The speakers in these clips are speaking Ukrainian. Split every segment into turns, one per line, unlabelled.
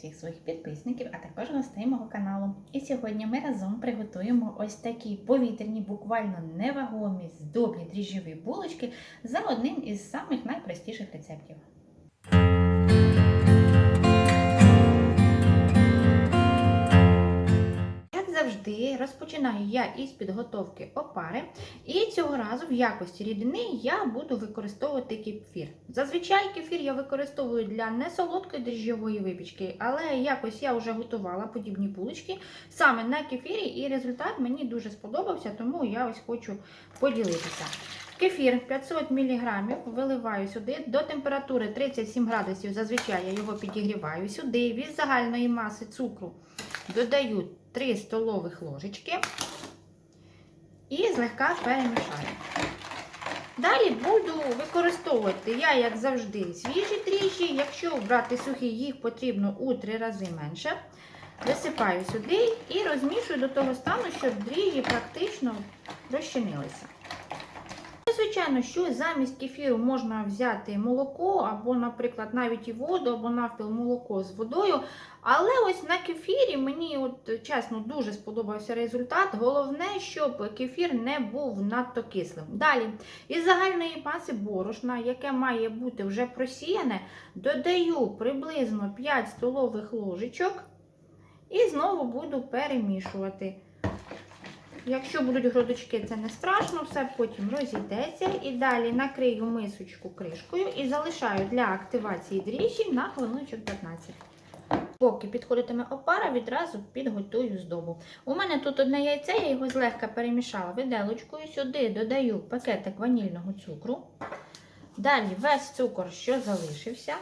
всіх своїх підписників, а також гостей мого каналу. І сьогодні ми разом приготуємо ось такі повітряні, буквально невагомі, здобні дріжджові булочки за одним із самих найпростіших рецептів. Розпочинаю я із підготовки опари, і цього разу в якості рідини я буду використовувати кефір. Зазвичай кефір я використовую для несолодкої дріжджової випічки, але якось я вже готувала подібні булочки саме на кефірі, і результат мені дуже сподобався, тому я ось хочу поділитися. Кефір 500 мг виливаю сюди до температури 37 градусів. Зазвичай я його підігріваю сюди. Від загальної маси цукру додаю 3 столових ложечки і злегка перемішаю. Далі буду використовувати я, як завжди, свіжі дріжджі. Якщо брати сухі, їх потрібно у 3 рази менше. Висипаю сюди і розмішую до того стану, щоб дріжджі практично розчинилися. Звичайно, що замість кефіру можна взяти молоко, або, наприклад, навіть і воду, або навпіл молоко з водою. Але ось на кефірі мені, от чесно, дуже сподобався результат. Головне, щоб кефір не був надто кислим. Далі, із загальної маси борошна, яке має бути вже просіяне, додаю приблизно 5 столових ложечок і знову буду перемішувати. Якщо будуть грудочки, це не страшно, все потім розійдеться. І далі накрию мисочку кришкою і залишаю для активації дріжджі на хвилиночок 15. Поки підходитиме опара, відразу підготую здобу. У мене тут одне яйце, я його злегка перемішала виделочкою. Сюди додаю пакетик ванільного цукру. Далі весь цукор, що залишився.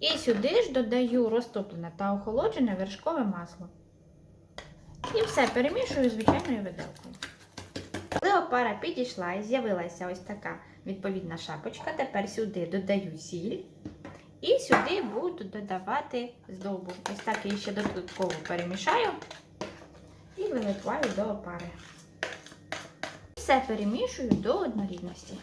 І сюди ж додаю розтоплене та охолоджене вершкове масло. І все перемішую звичайною виделкою. Коли опара підійшла і з'явилася ось така відповідна шапочка, тепер сюди додаю сіль. І сюди буду додавати здобу. Ось так я ще додатково перемішаю і виливаю до опари. Все перемішую до однорідності.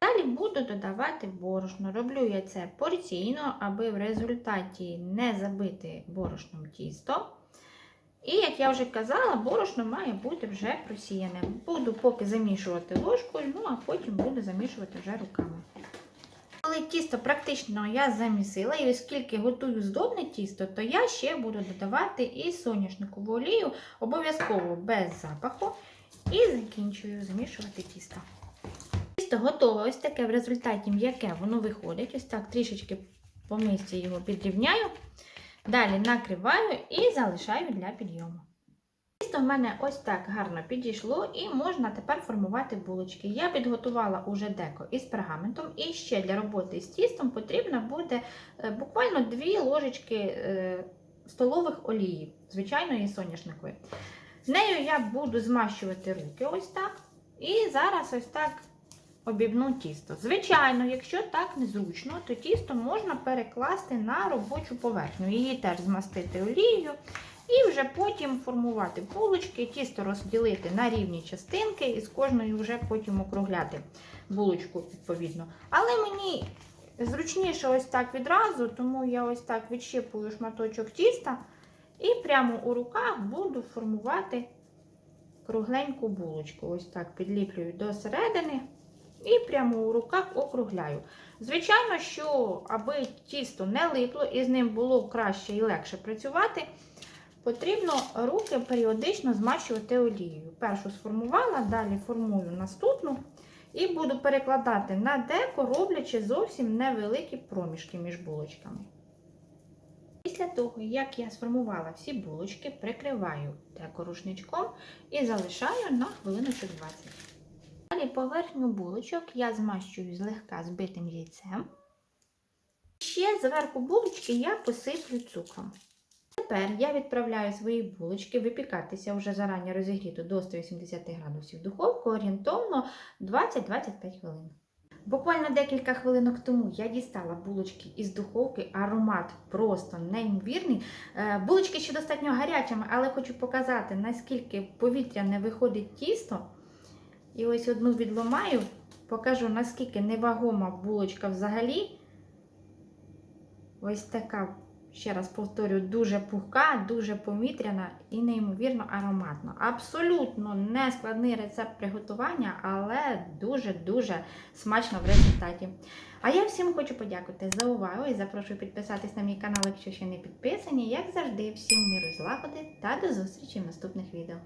Далі буду додавати борошно. Роблю я це порційно, аби в результаті не забити борошном тісто. І, як я вже казала, борошно має бути вже просіяне. Буду поки замішувати ложкою, ну а потім буду замішувати вже руками. Коли тісто практично я замісила, і оскільки готую здобне тісто, то я ще буду додавати і соняшникову олію, обов'язково без запаху. І закінчую замішувати тісто. Тісто готове, ось таке в результаті м'яке воно виходить. Ось так трішечки по мисці його підрівняю. Далі накриваю і залишаю для підйому. Тісто в мене ось так гарно підійшло і можна тепер формувати булочки. Я підготувала уже деко із пергаментом, і ще для роботи з тістом потрібно буде е, буквально 2 ложечки е, столових олії, звичайної соняшникової. Нею я буду змащувати руки ось так. І зараз ось так обібну тісто. Звичайно, якщо так незручно, то тісто можна перекласти на робочу поверхню. Її теж змастити олією. І вже потім формувати булочки, тісто розділити на рівні частинки і з кожною вже потім округляти булочку відповідно. Але мені зручніше ось так відразу, тому я ось так відщипую шматочок тіста і прямо у руках буду формувати кругленьку булочку. Ось так підліплюю до середини. І прямо у руках округляю. Звичайно, що аби тісто не липло і з ним було краще і легше працювати, потрібно руки періодично змащувати олією. Першу сформувала, далі формую наступну і буду перекладати на деко, роблячи зовсім невеликі проміжки між булочками. Після того, як я сформувала всі булочки, прикриваю деко рушничком і залишаю на хвилиночок 20. Далі поверхню булочок я змащую злегка збитим яйцем. Ще зверху булочки я посиплю цукром. Тепер я відправляю свої булочки випікатися вже зарані розігріту до 180 градусів духовку орієнтовно 20-25 хвилин. Буквально декілька хвилинок тому я дістала булочки із духовки, аромат просто неймовірний. Е, Булочки ще достатньо гарячими, але хочу показати, наскільки повітряне виходить тісто. І ось одну відломаю, покажу, наскільки невагома булочка взагалі. Ось така, ще раз повторю, дуже пухка, дуже повітряна і неймовірно ароматна. Абсолютно не складний рецепт приготування, але дуже-дуже смачно в результаті. А я всім хочу подякувати за увагу і запрошую підписатись на мій канал, якщо ще не підписані. Як завжди, всім миру злагоди та до зустрічі в наступних відео.